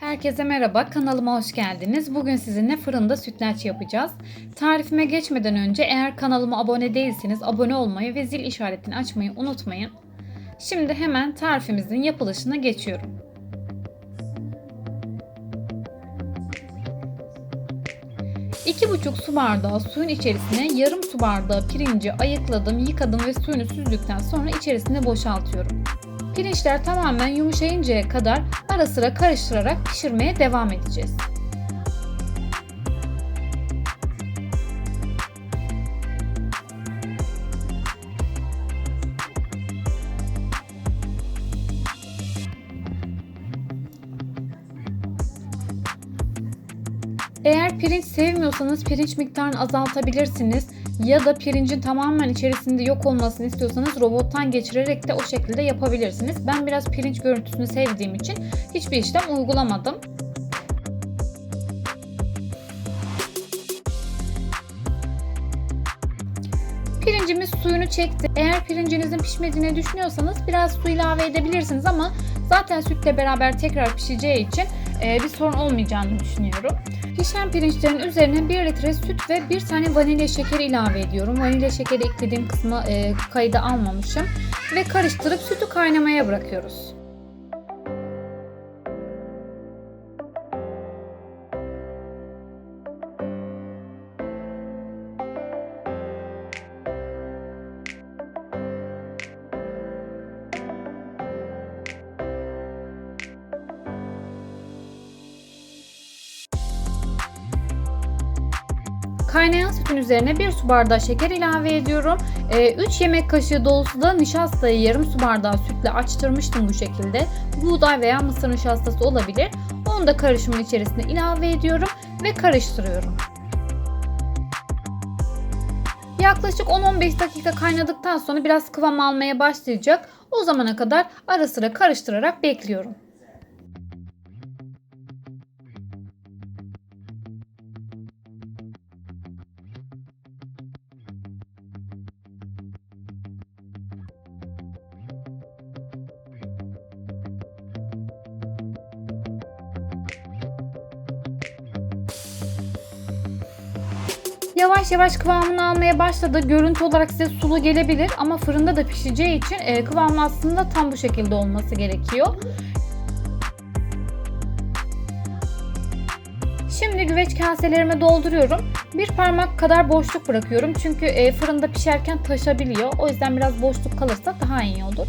Herkese merhaba, kanalıma hoş geldiniz. Bugün sizinle fırında sütlaç yapacağız. Tarifime geçmeden önce eğer kanalıma abone değilseniz abone olmayı ve zil işaretini açmayı unutmayın. Şimdi hemen tarifimizin yapılışına geçiyorum. İki buçuk su bardağı suyun içerisine yarım su bardağı pirinci ayıkladım, yıkadım ve suyunu süzdükten sonra içerisine boşaltıyorum. Pirinçler tamamen yumuşayıncaya kadar ara sıra karıştırarak pişirmeye devam edeceğiz. Eğer pirinç sevmiyorsanız pirinç miktarını azaltabilirsiniz ya da pirincin tamamen içerisinde yok olmasını istiyorsanız robottan geçirerek de o şekilde yapabilirsiniz. Ben biraz pirinç görüntüsünü sevdiğim için hiçbir işlem uygulamadım. Pirincimiz suyunu çekti. Eğer pirincinizin pişmediğini düşünüyorsanız biraz su ilave edebilirsiniz ama zaten sütle beraber tekrar pişeceği için bir sorun olmayacağını düşünüyorum. Pişen pirinçlerin üzerine 1 litre süt ve 1 tane vanilya şekeri ilave ediyorum. Vanilya şekeri eklediğim kısmı e, kayda almamışım. Ve karıştırıp sütü kaynamaya bırakıyoruz. Kaynayan sütün üzerine 1 su bardağı şeker ilave ediyorum. 3 yemek kaşığı dolusu da nişastayı yarım su bardağı sütle açtırmıştım bu şekilde. Buğday veya mısır nişastası olabilir. Onu da karışımın içerisine ilave ediyorum ve karıştırıyorum. Yaklaşık 10-15 dakika kaynadıktan sonra biraz kıvam almaya başlayacak. O zamana kadar ara sıra karıştırarak bekliyorum. Yavaş yavaş kıvamını almaya başladı. Görüntü olarak size sulu gelebilir ama fırında da pişeceği için e, kıvamı aslında tam bu şekilde olması gerekiyor. Şimdi güveç kaselerime dolduruyorum. Bir parmak kadar boşluk bırakıyorum. Çünkü e, fırında pişerken taşabiliyor. O yüzden biraz boşluk kalırsa daha iyi olur.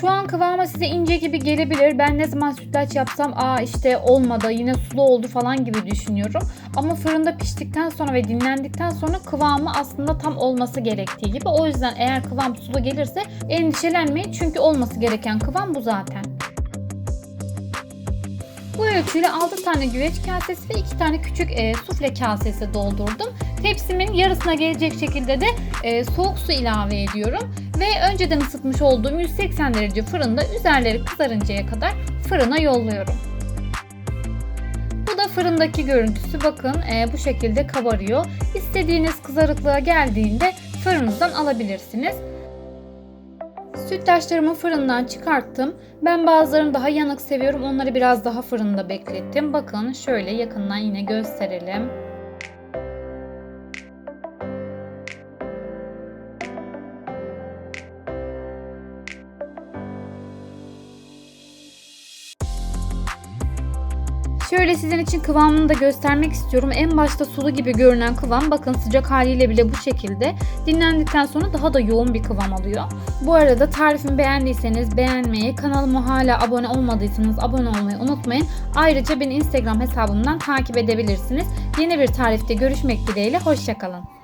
Şu an kıvamı size ince gibi gelebilir. Ben ne zaman sütlaç yapsam aa işte olmadı yine sulu oldu falan gibi düşünüyorum. Ama fırında piştikten sonra ve dinlendikten sonra kıvamı aslında tam olması gerektiği gibi. O yüzden eğer kıvam sulu gelirse endişelenmeyin. Çünkü olması gereken kıvam bu zaten. Bu ölçüyle 6 tane güveç kasesi ve 2 tane küçük e, sufle kasesi doldurdum. Tepsimin yarısına gelecek şekilde de e, soğuk su ilave ediyorum. Ve önceden ısıtmış olduğum 180 derece fırında üzerleri kızarıncaya kadar fırına yolluyorum. Bu da fırındaki görüntüsü bakın e, bu şekilde kabarıyor. İstediğiniz kızarıklığa geldiğinde fırınızdan alabilirsiniz. Sütlaçlarımı fırından çıkarttım. Ben bazılarını daha yanık seviyorum. Onları biraz daha fırında beklettim. Bakın şöyle yakından yine gösterelim. Şöyle sizin için kıvamını da göstermek istiyorum. En başta sulu gibi görünen kıvam bakın sıcak haliyle bile bu şekilde. Dinlendikten sonra daha da yoğun bir kıvam alıyor. Bu arada tarifimi beğendiyseniz beğenmeyi, kanalıma hala abone olmadıysanız abone olmayı unutmayın. Ayrıca beni Instagram hesabımdan takip edebilirsiniz. Yeni bir tarifte görüşmek dileğiyle. Hoşçakalın.